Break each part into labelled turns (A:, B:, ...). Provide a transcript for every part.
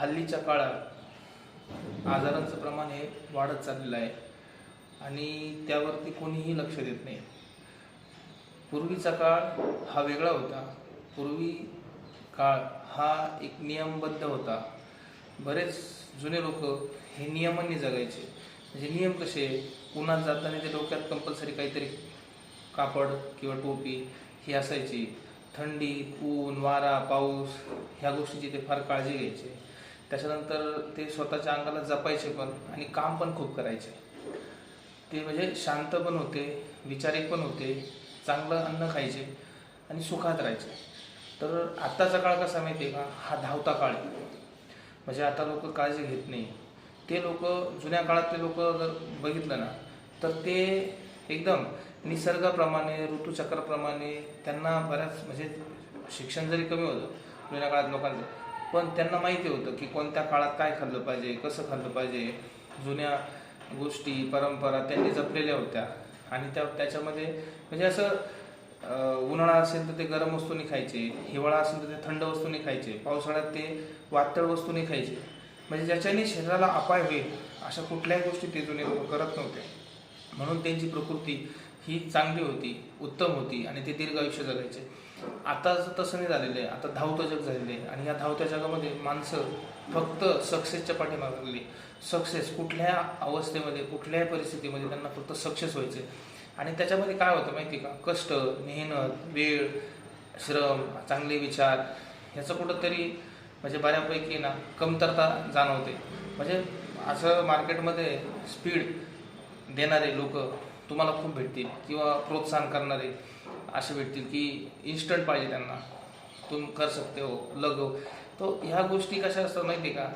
A: हल्लीच्या काळात आजारांचं प्रमाण हे वाढत चाललेलं आहे. आणि त्यावरती कोणीही लक्ष देत नाही. पूर्वीचा काळ हा वेगळा होता. पूर्वी काळ हा एक नियमबद्ध होता. बरेच जुने लोक हे नियमांनी जगायचे. म्हणजे नियम कसे उन्हात जाताना ते डोक्यात कंपल्सरी काहीतरी कापड किंवा टोपी ही असायची. थंडी ऊन वारा पाऊस ह्या गोष्टीची ते फार काळजी घ्यायचे. त्याच्यानंतर ते स्वतःच्या अंगाला जपायचे पण आणि काम पण खूप करायचे. ते म्हणजे शांत पण होते विचारिक पण होते चांगलं अन्न खायचे आणि सुखात राहायचे. तर आत्ताचा काळ कसा माहिती आहे का? हा धावता काळ आहे. म्हणजे आता लोक काळजी घेत नाही. ते लोक जुन्या काळातले लोक जर बघितलं ना तर ते एकदम निसर्गाप्रमाणे ऋतुचक्राप्रमाणे त्यांना बऱ्याच म्हणजे शिक्षण जरी कमी होतं जुन्या काळात लोकांचं पण त्यांना माहिती होतं की कोणत्या काळात काय खाल्लं पाहिजे कसं खाल्लं पाहिजे. जुन्या गोष्टी परंपरा त्यांनी जपलेल्या होत्या. आणि त्या त्याच्यामध्ये म्हणजे असं उन्हाळा असेल तर ते गरम वस्तूंनी खायचे हिवाळा असेल तर ते थंड वस्तूंनी खायचे पावसाळ्यात ते वातळ वस्तूंनी खायचे. म्हणजे ज्याच्याने शरीराला अपाय होईल अशा कुठल्याही गोष्टी ते जुने लोक करत नव्हते. म्हणून त्यांची प्रकृती ही चांगली होती उत्तम होती आणि ते दीर्घ आयुष्य जगायचे. आता तसं नाही झालेलं आहे. आता धावतं जग झालेलं आहे. आणि या धावत्या जगामध्ये माणसं फक्त सक्सेसच्या पाठीमागे लागली सक्सेस कुठल्या अवस्थेमध्ये कुठल्याही परिस्थितीमध्ये त्यांना फक्त सक्सेस व्हायचे. आणि त्याच्यामध्ये काय होतं माहिती का? कष्ट मेहनत वेळ श्रम चांगले विचार ह्याचं कुठंतरी म्हणजे बऱ्यापैकी ना कमतरता जाणवते. म्हणजे असं मार्केटमध्ये स्पीड देणारे लोक तुम्हाला खूप भेटतील किंवा प्रोत्साहन करणारे असे भेटतील की इन्स्टंट पाहिजे त्यांना. तुम कर सकते हो लगो तो ह्या गोष्टी कशा असतात माहिती आहे का?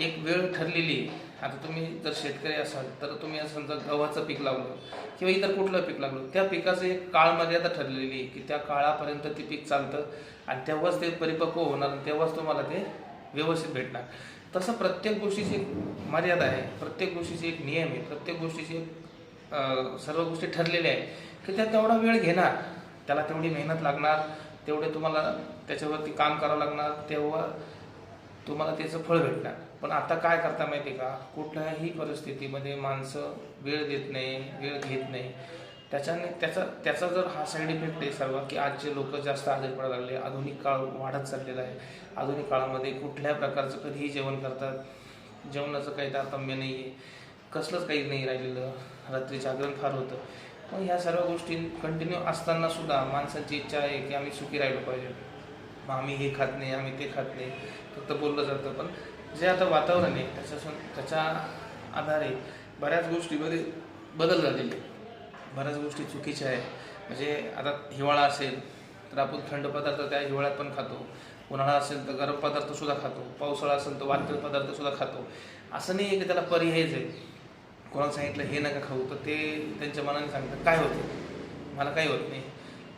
A: एक वेळ ठरलेली आहे. आता तुम्ही जर शेतकरी असाल तर तुम्ही समजा गव्हाचं पीक लावलं किंवा इतर कुठलं पीक लागलं त्या पिकाचं एक काळमर्यादा ठरलेली आहे की त्या काळापर्यंत ते पीक चालतं आणि तेव्हाच ते परिपक्व होणार आणि तेव्हाच तुम्हाला ते व्यवस्थित भेटणार. तसं प्रत्येक गोष्टीची एक मर्यादा आहे प्रत्येक गोष्टीची एक नियम आहे प्रत्येक गोष्टीची एक सर्व गोष्टी ठरलेल्या आहेत. की त्या तेवढा वेळ घेणार. त्याला तेवढी मेहनत लागणार. तेवढे तुम्हाला त्याच्यावरती काम करावं लागणार. तेव्हा तुम्हाला त्याचं फळ भेटणार. पण आता काय करता माहिती आहे का? कुठल्याही परिस्थितीमध्ये माणसं वेळ देत नाही वेळ घेत नाही. त्याच्याने त्याचा त्याचा जर हा साईड इफेक्ट आहे सर्व की आजचे लोक जास्त आजारी पडायला लागले आधुनिक काळ वाढत चाललेला आहे. आधुनिक काळामध्ये कुठल्या प्रकारचं कधीही जेवण करतात. जेवणाचं काही तारतम्य नाही आहे कसलंच काही नाही राहिलेलं. रात्री जागरण फार होतं. मग ह्या सर्व गोष्टी कंटिन्यू असताना सुद्धा माणसाची इच्छा आहे की आम्ही सुखी राहिलो पाहिजे. मग आम्ही हे खात नाही आम्ही ते खात नाही. फक्त बोललं जातं. पण जे आता वातावरण आहे त्याच्यासून त्याच्या आधारे बऱ्याच गोष्टीमध्ये बदल झालेले आहे. बऱ्याच गोष्टी चुकीच्या आहे म्हणजे आता हिवाळा असेल तर आपण थंड पदार्थ त्या हिवाळ्यात पण खातो. उन्हाळा असेल तर गरम पदार्थसुद्धा खातो. पावसाळा असेल तर वातळ पदार्थसुद्धा खातो. असं नाही आहे की त्याला पर्यायच आहे. कोणाला सांगितलं हे नका खाऊ. तर ते त्यांच्या मनाने सांगतात काय होतं? मला काही होत नाही.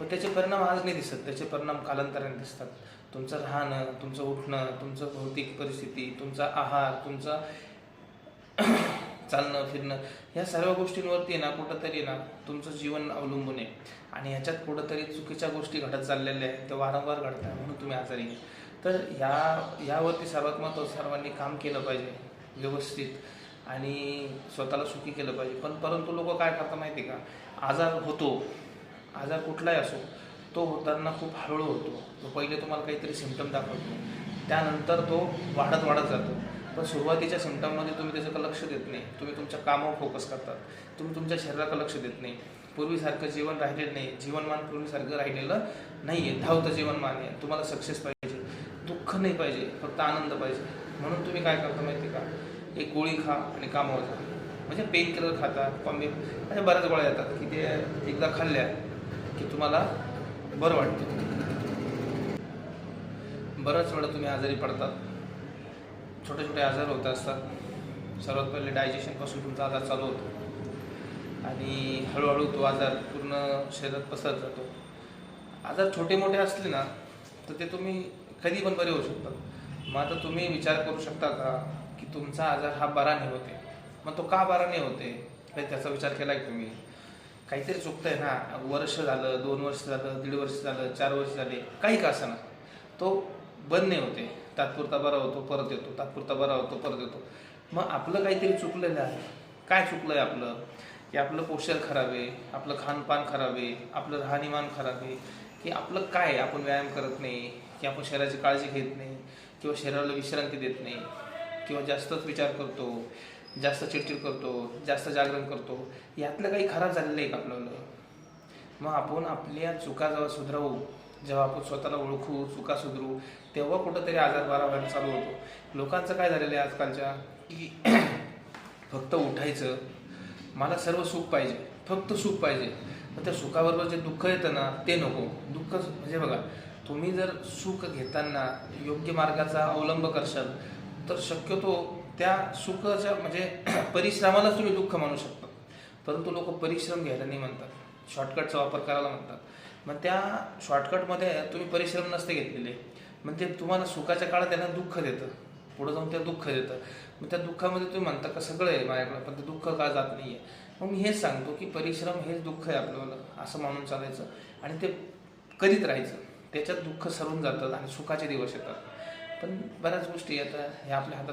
A: पण त्याचे परिणाम आज नाही दिसत. त्याचे परिणाम कालांतराने दिसतात. तुमचं राहणं तुमचं उठणं तुमचं भौतिक परिस्थिती तुमचा आहार तुमचा चालणं फिरणं ह्या सर्व गोष्टींवरती ना कुठंतरी ना तुमचं जीवन अवलंबून आहे. आणि ह्याच्यात कुठंतरी चुकीच्या गोष्टी घडत चाललेल्या आहेत. त्या वारंवार घडत आहे म्हणून तुम्ही आजारी तर या यावरती सर्वात महत्त्वाचं सर्वांनी काम केलं पाहिजे. व्यवस्थित. आणि स्वतःला सुखी केलं पाहिजे. पण परंतु लोक काय करतात माहिती आहे का? आजार होतो. आजार कुठलाही असो तो होताना खूप हळूहळू होतो. तो पहिले तुम्हाला काहीतरी सिमटम दाखवतो. त्यानंतर तो वाढत वाढत जातो. पण सुरुवातीच्या सिमटममध्ये तुम्ही त्याच्याकडे लक्ष देत नाही. तुम्ही तुमच्या कामावर फोकस करतात. तुम्ही तुमच्या शरीराकडे लक्ष देत नाही. पूर्वीसारखं जीवन राहिलेलं नाही. जीवनमान पूर्वीसारखं राहिलेलं नाही आहे धावतं जीवनमान आहे. तुम्हाला सक्सेस पाहिजे. दुःख नाही पाहिजे. फक्त आनंद पाहिजे. म्हणून तुम्ही काय करता माहिती का? एक गोळी खा आणि कामावर जा. म्हणजे पेन किलर खातात कॉम्बे अशा बऱ्याच गोळ्या येतात की ते एकदा खाल्ल्या की तुम्हाला बरं वाटतं. बऱ्याच वेळा तुम्ही आजारी पडतात. छोटे छोटे आजार होत असतात. सर्वात पहिले डायजेशनपासून तुमचा आजार चालू होतो. आणि हळूहळू तो आजार पूर्ण शरीरात पसरत जातो. आजार छोटे मोठे असले ना तर ते तुम्ही कधी पण बरे होऊ शकतात. मग आता तुम्ही विचार करू शकता का? की तुमचा आजार हा बरा नाही होते. मग तो का बरा नाही होते? हे त्याचा विचार केला की तुम्ही? काहीतरी चुकतंय ना. वर्ष झालं दोन वर्ष झालं दीड वर्ष झालं चार वर्ष झाले काही का असं ना तो बंद नाही होते. तात्पुरता बरा होतो परत येतो. तात्पुरता बरा होतो परत येतो. मग आपलं काहीतरी चुकलेलं आहे. काय चुकलं आहे आपलं? की आपलं पोषण खराब आहे आपलं खानपान खराब आहे आपलं राहणीमान खराब आहे की आपलं काय आपण व्यायाम करत नाही की आपण शरीराची काळजी घेत नाही किंवा शरीराला विश्रांती देत नाही. किंवा जास्तच विचार करतो जास्त चिडचिड करतो जास्त जागरण करतो यातलं काही खराब झालेलं आहे का आपल्याला? मग आपण आपल्या चुका जेव्हा सुधारवू जेव्हा आपण स्वतःला ओळखू चुका सुधरू तेव्हा कुठंतरी आजार बारा व्हायला चालू होतो. लोकांचं काय झालेलं आहे आजकालच्या? की फक्त उठायचं मला सर्व सुख पाहिजे फक्त सुख पाहिजे. मग त्या सुखाबरोबर जे दुःख येतं ना ते नको. दुःख म्हणजे बघा तुम्ही जर सुख घेताना योग्य मार्गाचा अवलंब करशाल तर शक्यतो त्या सुखाच्या म्हणजे परिश्रमालाच तुम्ही दुःख मानू शकता. परंतु लोक परिश्रम घ्यायला नाही म्हणतात. शॉर्टकटचा वापर करायला म्हणतात. मग त्या शॉर्टकटमध्ये तुम्ही परिश्रम नसते घेतलेले. मग ते तुम्हाला सुखाच्या काळात त्यांना दुःख देतं. पुढे जाऊन त्या दुःख देतं. मग त्या दुःखामध्ये तुम्ही म्हणता का सगळं आहे माझ्याकडे पण ते दुःख का जात नाही आहे मग मी हेच सांगतो की परिश्रम हेच दुःख आहे आपल्याला असं मानून चालायचं. आणि ते करीत राहायचं. त्याच्यात दुःख सरून जातात आणि सुखाचे दिवस येतात. पण बऱ्याच गोष्टी येतात ह्या आपल्या हातात